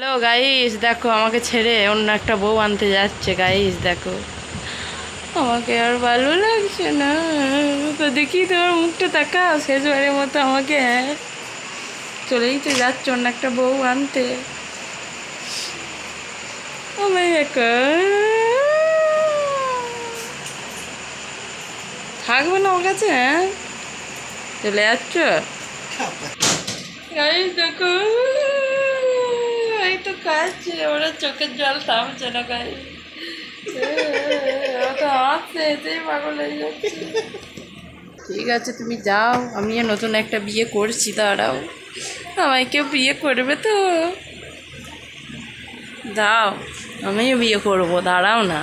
Hello guys দেখো আমাকে ছেড়ে অন্য একটা বউ আনতে যাচ্ছে। গাইস দেখো। আমাকে আর ভালো লাগছে না। তো দেখি তোমার মুখটা তাকাও শেষবারের মতো আমাকে হ্যাঁ। চলেই তো যাচ্ছে অন্য একটা বউ আনতে। থাকবে না ওর কাছে হ্যাঁ? চলে যাচ্ছ? গাইস দেখো। তো কাছে, ওরা চোখের জল থামছে না গাই পাগল হয়ে যাচ্ছে। ঠিক আছে, তুমি যাও, আমিও নতুন একটা বিয়ে করছি, দাঁড়াও। আমায় কেউ বিয়ে করবে তো। দাও আমিও বিয়ে করব, দাঁড়াও না।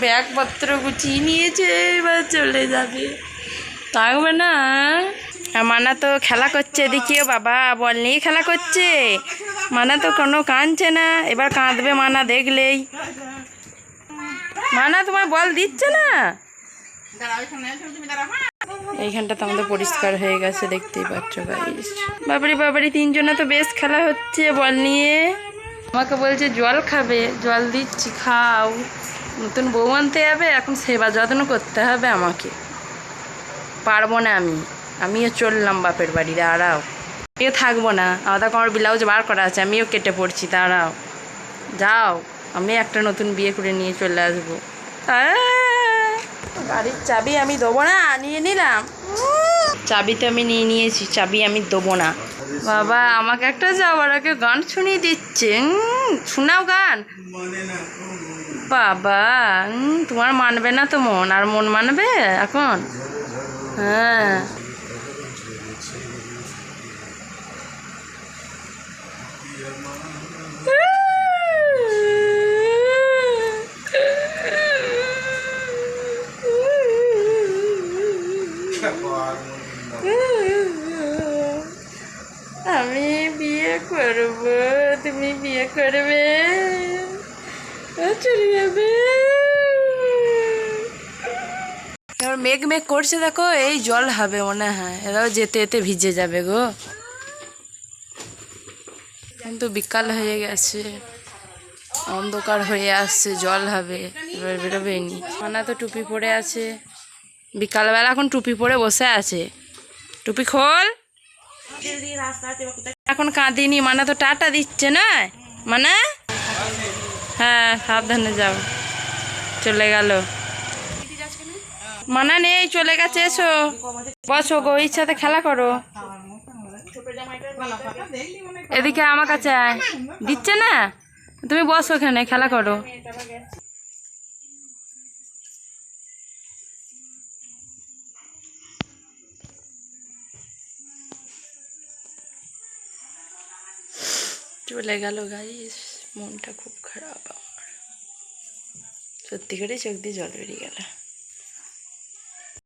ব্যাগপত্র গুছিয়ে নিয়েছে, এবার চলে যাবে। থাকবে না। মানা তো খেলা করছে, দেখিও বাবা, বল নিয়ে খেলা করছে। মানা তো কোনো কাঁদছে না, এবার কাঁদবে মানা দেখলেই। মানা তোমার বল দিচ্ছে না? এইখানটা তো আমাদের পরিষ্কার হয়ে গেছে, দেখতেই পাচ্ছ গাইস বাবারি বাবারি তিনজনে তো বেশ খেলা হচ্ছে, বল নিয়ে। আমাকে বলছে, জল খাবে, জল দিচ্ছি, খাও। নতুন বউ আনতে যাবে, এখন সেবা যত্ন করতে হবে আমাকে। পারব না আমি। আমিও চললাম বাপের বাড়ি, দাঁড়াও। আমিও থাকব না। আমাদের আমার ব্লাউজ বার করা আছে, আমিও কেটে পড়ছি দাঁড়াও। যাও, আমি একটা নতুন বিয়ে করে নিয়ে চলে আসব। গাড়ির চাবি আমি দেবো না, নিয়ে নিলাম। চাবি তো আমি নিয়ে নিয়েছি, চাবি আমি দেবো না। বাবা, আমাকে একটা যাওয়ার আগে গান শুনিয়ে দিচ্ছে শোনাও গান। বাবা তোমার মানবে না তো মন, আর মন মানবে এখন? হ্যাঁ। আমি বিয়ে করব, তুমি বিয়ে করবে। চলে যাবে। এবার মেঘ মেঘ করছে, দেখো, এই জল হবে মনে হয়। এরাও যেতে যেতে ভিজে যাবে গো। কিন্তু বিকাল হয়ে গেছে। অন্ধকার হয়ে আসছে, জল হবে। এবার বেরোবে নি। মানা তো টুপি পরে আছে। বিকালবেলা এখন টুপি পরে বসে আছে। টুপি খোল। এখন কাঁদিনি মানে তো টাটা দিচ্ছে না? মানে? হ্যাঁ সাবধানে যাও। চলে গেল। মানা নেই, চলে গেছে, এসো। বসো গো, ইচ্ছাতে খেলা করো। এদিকে আমার কাছে দিচ্ছে না? তুমি বসো ওখানে খেলা করো। চলে গেল গাইস মনটা খুব খারাপ আমার। সত্যি করে চোখ দিয়ে জল বেরিয়ে গেল।